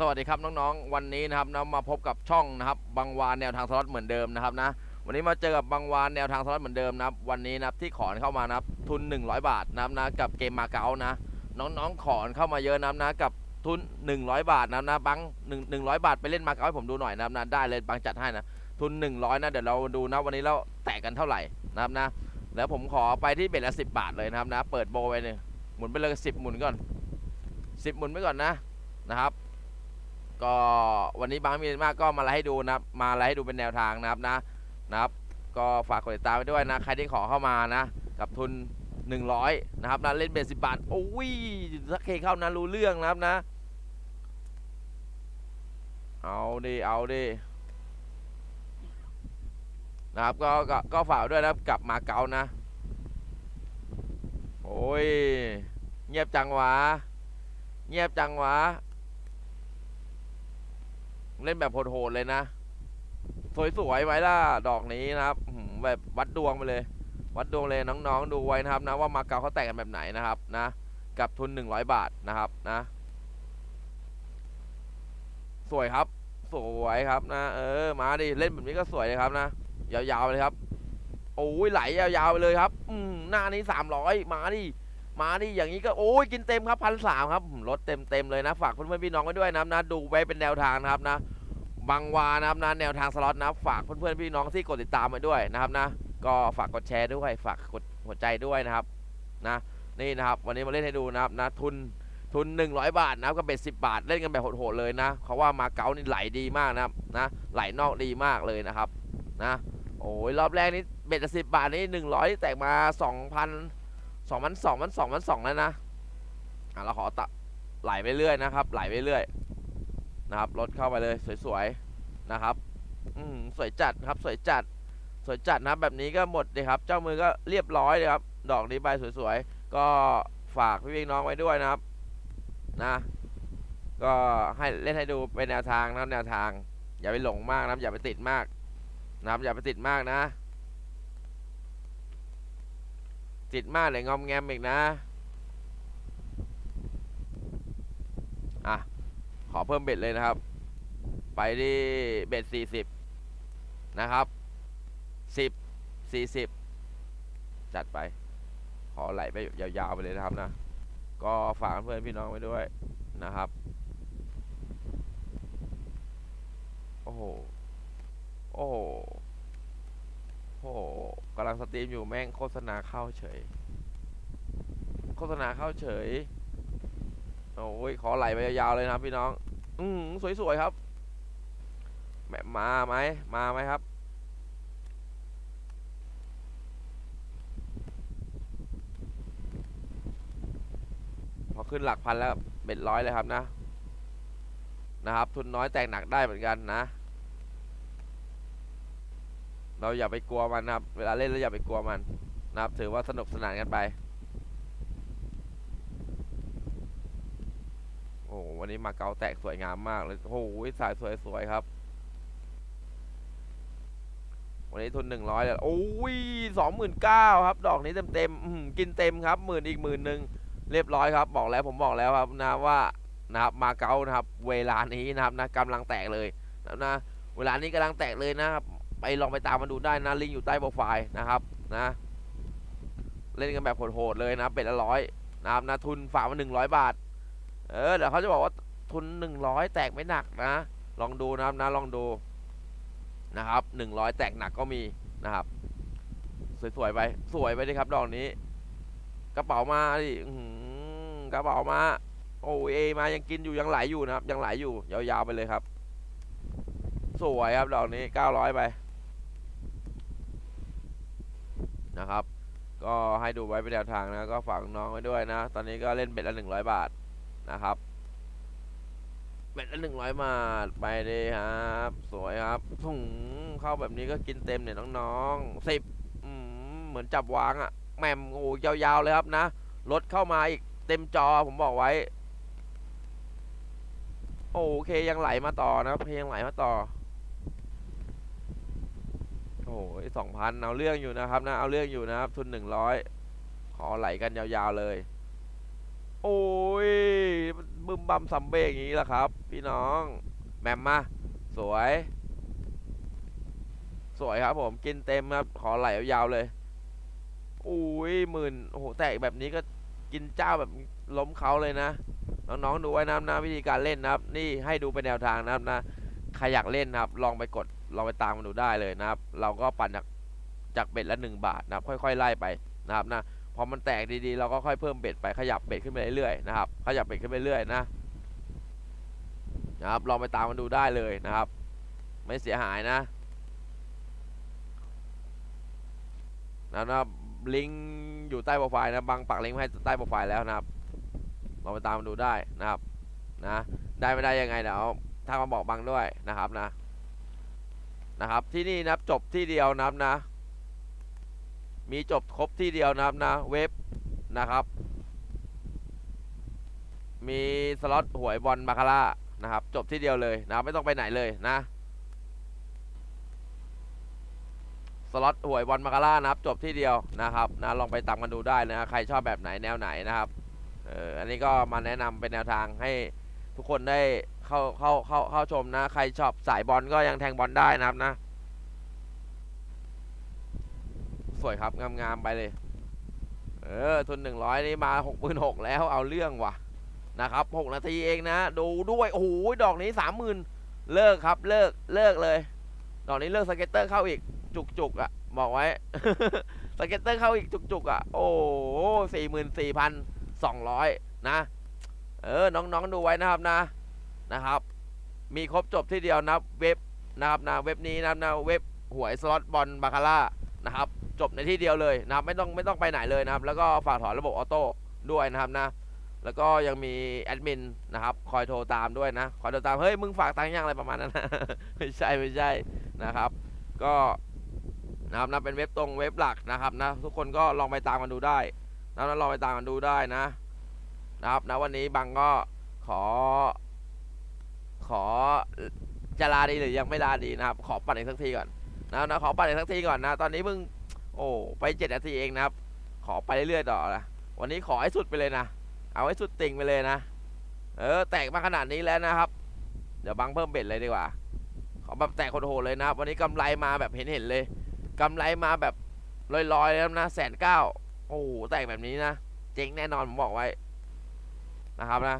สวัสดีครับน้องๆ วันนี้นะครับนะมาพบกับช่องนะครับบางวานแนวทางสล็อตเหมือนเดิมนะครับนะวันนี้มาเจอกับบางวานแนวทางสล็อตเหมือนเดิมนะครับวันนี้นะครับที่ขอนเข้ามานะครับทุน 100 บาทนะครับนะกับเกมมาเก๊านะน้องๆขอนเข้ามาเยอะนะครับนะกับทุน 100 บาทนะครับนะบังหนึ่งหนึ่งร้อยบาทไปเล่นมาเก๊าให้ผมดูหน่อยนะครับนะได้เลยบังจัดให้นะทุน 100นะเดี๋ยวเราดูนะวันนี้เราแตกกันเท่าไหร่นะครับนะแล้วผมขอไปที่เบ็ดละ10บาทเลยนะครับนะเปิดโบว์ไปหนึ่งหมุนไปเลย10หมุนก่อน10หมุนไปก่อนนะนะครับ ก็วันนี้บางมีมากก็มาไลฟ์ให้ดูนะครับ มาไลฟ์ให้ดูเป็นแนวทางนะครับนะนะครับ ก็ฝากกดติดตามไปด้วยนะใครที่ขอเข้ามานะ กับทุน 100 นะครับนะเล่นเบสสิบบาทโอ้ยสักเคเข้านะรู้เรื่องนะครับนะ เอาดิเอาดินะครับก็ก็ก็ฝากด้วยนะครับกลับมาเก๊านะ โอ้ย เงียบจังวะ เงียบจังวะ เล่นแบบโหดๆเลยนะ สวยๆไว้ล่ะดอกนี้นะครับแบบวัดดวงไปเลย วัดดวงเลยน้องๆดูไว้นะครับนะว่ามาเก๊าเขาแต่งกันแบบไหนนะครับนะกับทุน 100 บาทนะครับนะ สวยครับ สวยครับนะ เออ มาดิเล่นแบบนี้ก็สวยเลยครับนะ ยาวๆไปเลยครับโอ้ยไหลยาวๆไปเลยครับ อืมหน้านี้300มาดิ มาดิอย่างนี้ก็โอ้ยกินเต็มครับพันสามครับลดเต็มเต็มเลยนะฝากเพื่อนๆพี่น้องไว้ด้วยนะนะดูไว้เป็นแนวทางนะครับนะบางวานะครับนะแนวทางสล็อตนะฝากเพื่อนๆพี่น้องที่กดติดตามไว้ด้วยนะครับนะ ก็ฝากกดแชร์ด้วยฝากกดหัวใจด้วยนะครับนะนี่นะครับวันนี้มาเล่นให้ดูนะครับนะทุนทุน 100 บาทนะครับกับเบ็ดสิบาทเล่นกันแบบโหดๆเลยนะเขาว่ามาเก๊านี่ไหลดีมากนะครับนะไหลนอกดีมากเลยนะครับนะโอ้ยรอบแรกนี้เบ็ดสิบบาทนี่หนึ่งร้อยแตกมาสองพัน สองพันสองพันสองพันสองแล้วนะอะเราขอตะไหลไปเรื่อยนะครับ ไหลไปเรื่อยนะครับรถเข้าไปเลยสวยๆนะครับ อืมสวยจัดครับสวยจัด สวยจัดนะครับแบบนี้ก็หมดเลยครับ เจ้ามือก็เรียบร้อยเลยครับ ดอกนี้ใบสวยๆ ก็ฝากพี่พี่น้องไว้ด้วยนะครับ นะ ก็ให้เล่นให้ดูเป็นแนวทางนะแนวทาง อย่าไปหลงมากนะอย่าไปติดมากนะครับอย่าไปติดมากนะ ติดมากเลยงอมแงมอีกนะ อะ ขอเพิ่มเบ็ดเลยนะครับ ไปที่เบ็ดสี่สิบนะครับสิบสี่สิบจัดไป ขอไหลไปยาวๆไปเลยนะครับนะ ก็ฝากเพื่อนพี่น้องไว้ด้วยนะครับ โอ้โห โอ้โห กำลังสตรีมอยู่แม่งโฆษณาเข้าเฉย โฆษณาเข้าเฉย โอ้ย ขอไหลไปยาวๆเลยนะพี่น้อง อืมสวยๆครับแบบมาไหม มาไหมครับพอขึ้นหลักพันแล้วเบ็ดร้อยเลยครับนะ นะครับ ทุนน้อยแตกหนักได้เหมือนกันนะ เราอย่าไปกลัวมันนะครับ เวลาเล่นแล้วอย่าไปกลัวมันนะครับ ถือว่าสนุกสนานกันไป โอ้โหวันนี้มาเกาแตกสวยงามมากเลยโอ้โหสายสวยๆครับ วันนี้ทุนหนึ่งร้อยเลยโอ้ยสองหมื่นเก้าครับ ดอกนี้เต็มเต็มๆกินเต็มครับหมื่นอีกหมื่นหนึ่งเรียบร้อยครับ บอกแล้วผมบอกแล้วครับนะว่านะครับมาเก๊านะครับ เวลานี้นะครับนะกำลังแตกเลยนะนะเวลานี้กำลังแตกเลยนะครับ ไปลองไปตามมาดูได้นะลิงก์อยู่ใต้โปรไฟล์นะครับนะ เล่นกันแบบโหดๆเลยนะเป็ดละร้อยนะครับนะทุนฝากมาหนึ่งร้อยบาท เออเดี๋ยวเขาจะบอกว่าทุนหนึ่งร้อยแตกไม่หนักนะ ลองดูนะครับนะลองดูนะครับหนึ่งร้อยแตกหนักก็มีนะครับ สวยๆไปสวยไปดิครับดอกนี้ กระเป๋ามาดิกระเป๋ามาโอ้เอมายังกินอยู่ยังไหลอยู่นะครับ ยังไหลอยู่ยาวๆไปเลยครับ สวยครับดอกนี้เก้าร้อยไป นะครับ ก็ให้ดูไว้เป็นแนวทางนะ ก็ฝากน้องไว้ด้วยนะ ตอนนี้ก็เล่นเบ็ดละหนึ่งร้อยบาทนะครับ เบ็ดละหนึ่งร้อยบาทไปเลยครับ สวยครับถุงเข้าแบบนี้ก็กินเต็มเนี่ยน้องๆสิบเหมือนจับวางอะแหม่มโอ้ยาวๆเลยครับนะรถเข้ามาอีกเต็มจอผมบอกไว้ โอเคยังไหลมาต่อนะครับเพลงยังไหลมาต่อ โอ้ยสองพันเอาเรื่องอยู่นะครับนะเอาเรื่องอยู่นะครับ ทุนหนึ่งร้อยขอไหลกันยาวๆเลย โอ้ยบึมบัมซัมเบ้อย่างนี้แหละครับ พี่น้องแหมมมาสวย สวยครับผมกินเต็มครับ ขอไหลยาวๆเลยอุ้ยหมื่นโอ้โหแตกแบบนี้ก็กินเจ้าแบบล้มเขาเลยนะ น้องๆดูไว้นะนะวิธีการเล่นนะครับ นี่ให้ดูเป็นแนวทางนะครับนะใครอยากเล่นนะครับ ลองไปกด ลองไปตามมาดูได้เลยนะครับ เราก็ปั่นจากจากเบ็ดละหนึ่งบาทนะครับ ค่อยๆไล่ไปนะครับนะพอมันแตกดีๆ เราก็ค่อยเพิ่มเบ็ดไปขยับเบ็ดขึ้นไปเรื่อยๆนะครับ ขยับเบ็ดขึ้นไปเรื่อยนะนะครับลองไปตามมาดูได้เลยนะครับ ไม่เสียหายนะนะครับลิงก์อยู่ใต้โปรไฟล์นะบางปักลิงก์ไว้ให้ใต้โปรไฟล์แล้วนะครับลองไปตามมาดูได้นะครับนะได้ไม่ได้ยังไงเดี๋ยวถ้ามาบอกบังด้วยนะครับนะ นะครับ ที่นี่นับจบที่เดียวนับนะ มีจบครบที่เดียวนับนะ เว็บนะครับ มีสล็อตหวยบอลบาคาร่านะครับ จบที่เดียวเลยนะไม่ต้องไปไหนเลยนะสล็อตหวยบอลบาคาร่านะครับ จบที่เดียวนะครับนะลองไปตามกันดูได้นะใครชอบแบบไหนแนวไหนนะครับเอออันนี้ก็มาแนะนำเป็นแนวทางให้ทุกคนได้ เข้าเข้าเข้าเข้าชมนะ ใครชอบสายบอลก็ยังแทงบอลได้นะครับนะ สวยครับ งามๆไปเลย เออ ทุนหนึ่งร้อยนี่มาหกหมื่นหกแล้วเอาเรื่องว่ะนะครับหกนาทีเองนะ ดูด้วยโอ้โหดอกนี้สามหมื่นเลิกครับ เลิกเลิกเลย ดอกนี้เลิกสเก็ตเตอร์เข้าอีกจุกๆอะ่ะบอกไว้สเก็ตเตอร์เข้าอีกจุกๆอะ่ะโอ้สี่หมื่นสี่พันสองร้อยนะ เออ น้องๆดูไว้นะครับนะ นะครับ มีครบจบที่เดียวนะเว็บนะครับนะเว็บนี้นะครับนะเว็บหวยสล็อตบอลบาคาร่านะครับจบในที่เดียวเลยนะครับไม่ต้องไม่ต้องไปไหนเลยนะครับ แล้วก็ฝากถอนระบบออโต้ด้วยนะครับนะแล้วก็ยังมีแอดมินนะครับคอยโทรตามด้วยนะคอยโทรตามเฮ้ยมึงฝากตังค์ยังอะไรประมาณนั้นนะไม่ใช่ไม่ใช่นะครับ ก็นะครับนะเป็นเว็บตรงเว็บหลักนะครับนะทุกคนก็ลองไปตามกันดูได้นะนะลองไปตามกันดูได้นะ นะครับนะวันนี้บังก็ขอ ขอจะลาดีหรือยังไม่ลาดีนะครับ ขอปั่นอีกสักทีก่อนนะนะขอปั่นอีกสักทีก่อนนะ ตอนนี้เพิ่งโอ้ไปเจ็ดนาทีเองนะครับ ขอไปเรื่อยๆต่อนะวันนี้ขอให้สุดไปเลยนะ เอาให้สุดติ่งไปเลยนะ เออ แตกมาขนาดนี้แล้วนะครับ เดี๋ยวบังเพิ่มเบ็ดเลยดีกว่า ขอแบบแตกโหดเลยนะครับ วันนี้กำไรมาแบบเห็นๆเลยกำไรมาแบบลอยๆแล้วนะแสนเก้าโอ้โหแตกแบบนี้นะ เจ๊งแน่นอนผมบอกไว้นะครับนะ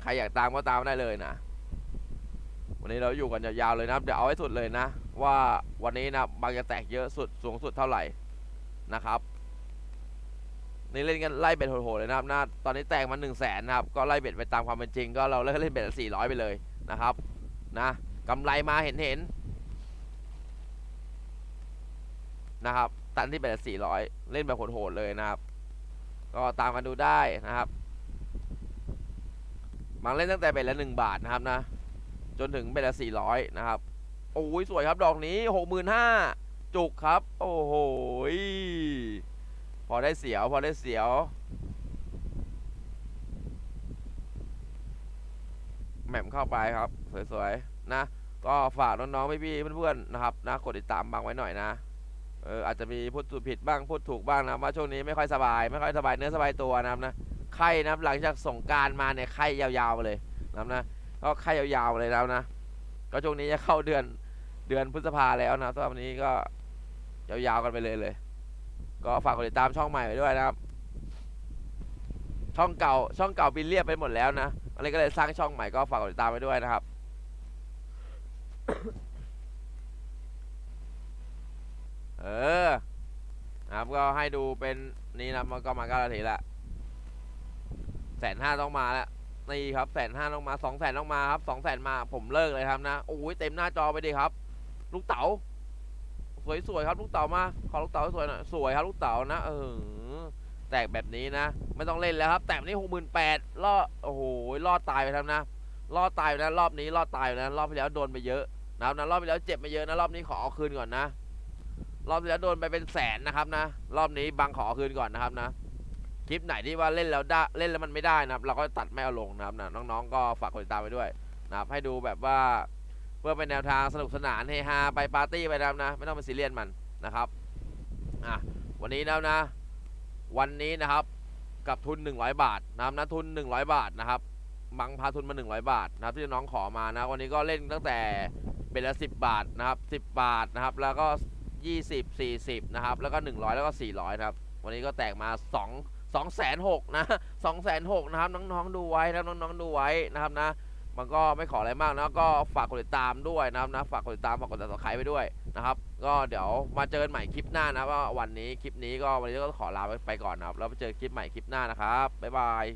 ใครอยากตามก็ตามได้เลยนะ วันนี้เราอยู่กันยาวๆเลยนะครับ เดี๋ยวเอาให้สุดเลยนะ ว่าวันนี้นะบางจะแตกเยอะสุดสูงสุดเท่าไหร่นะครับ นี่เล่นกันไล่เบ็ดโหดๆเลยนะครับนะตอนนี้แตกมาหนึ่งแสนนะครับ ก็ไล่เบ็ดไปตามความเป็นจริง ก็เราเล่นเล่นเบ็ดสี่ร้อยไปเลยนะครับนะกำไรมาเห็นเห็นๆนะครับ ตันที่เบ็ดสี่ร้อยเล่นแบบโหดๆเลยนะครับ ก็ตามมาดูได้นะครับบางเล่นตั้งแต่เบ็ดละหนึ่งบาทนะครับนะ จนถึงเบ็ดละสี่ร้อยนะครับ โอ้ยสวยครับดอกนี้หกหมื่นห้าจุกครับ โอ้โหพอได้เสียวพอได้เสียวแหม่มเข้าไปครับ สวยๆ นะ ก็ฝากน้องๆพี่ๆเพื่อนๆนะครับนะกดติดตามบังไว้หน่อยนะเอออาจจะมีพูดผิดบ้างพูดถูกบ้างนะว่าช่วงนี้ไม่ค่อยสบาย ไม่ค่อยสบายเนื้อสบายตัวนะครับนะไข้นะครับหลังจากส่งการมาเนี่ยไข้ยาวๆเลยนะครับนะ ก็ไข้ยาวๆเลยแล้วนะ ก็ช่วงนี้จะเข้าเดือนเดือนพฤษภาแล้วนะตอนนี้ก็ยาวๆกันไปเลยเลย ก็ฝากกดติดตามช่องใหม่ไปด้วยนะครับ ช่องเก่าช่องเก่าบินเรียบไปหมดแล้วนะอะไรก็เลยสร้างช่องใหม่ก็ฝากกดติดตามไปด้วยนะครับ เออครับก็ให้ดูเป็นนี่นะมันก็มาเก้านาทีละแสนห้าต้องมาแล้ว นี่ครับแสนห้าต้องมาสองแสนต้องมาครับสองแสนมาผมเลิกเลยครับนะโอ้ยเต็มหน้าจอไปดิครับ ลูกเต๋าสวยๆครับลูกเต๋ามาขอลูกเต๋าสวยหน่อยสวยครับลูกเต๋านะเออแตกแบบนี้นะ ไม่ต้องเล่นแล้วครับ แตกแบบนี้หกหมื่นแปดรอโอ้โหรอตายไปครับนะรอตายไปนะรอบนี้รอตายไปนะรอบที่แล้วโดนไปเยอะนะครับนะรอบที่แล้วเจ็บไปเยอะนะรอบนี้ขอเอาคืนก่อนนะ รอบที่แล้วโดนไปเป็นแสนนะครับนะ รอบนี้บังขอเอาคืนก่อนนะครับนะ คลิปไหนที่ว่าเล่นแล้วได้เล่นแล้วมันไม่ได้นะครับ เราก็ตัดไม่เอาลงนะครับนะน้องๆ ก็ฝากกดติดตามไปด้วยนะครับให้ดูแบบว่าเพื่อเป็นแนวทางสนุกสนานเฮฮาไปปาร์ตี้ไปนะครับนะ ไม่ต้องไปซีเรียสมันนะครับอะวันนี้แล้วนะ วันนี้นะครับกับทุน 100 บาทนะครับนะทุน 100 บาทนะครับบังพาทุนมา 100 บาทนะครับที่น้องขอมานะวันนี้ก็เล่นตั้งแต่เป็นละ 10 บาทนะครับ10 บาทนะครับแล้วก็ 20 40นะครับแล้วก็ 100 แล้วก็ 400นะครับวันนี้ก็แตกมา 2 2แสนหกนะสองแสนหกนะครับน้องๆดูไว้นะครับน้องๆดูไว้นะครับนะ มันก็ไม่ขออะไรมากนะก็ฝากกดติดตามด้วยนะครับนะฝากกดติดตามฝากกดติดตามไปด้วยนะครับ ก็เดี๋ยวมาเจอกันใหม่คลิปหน้านะว่าวันนี้คลิปนี้ก็วันนี้ก็ขอลาไปก่อนนะครับแล้วไปเจอคลิปใหม่คลิปหน้านะครับบ๊ายบาย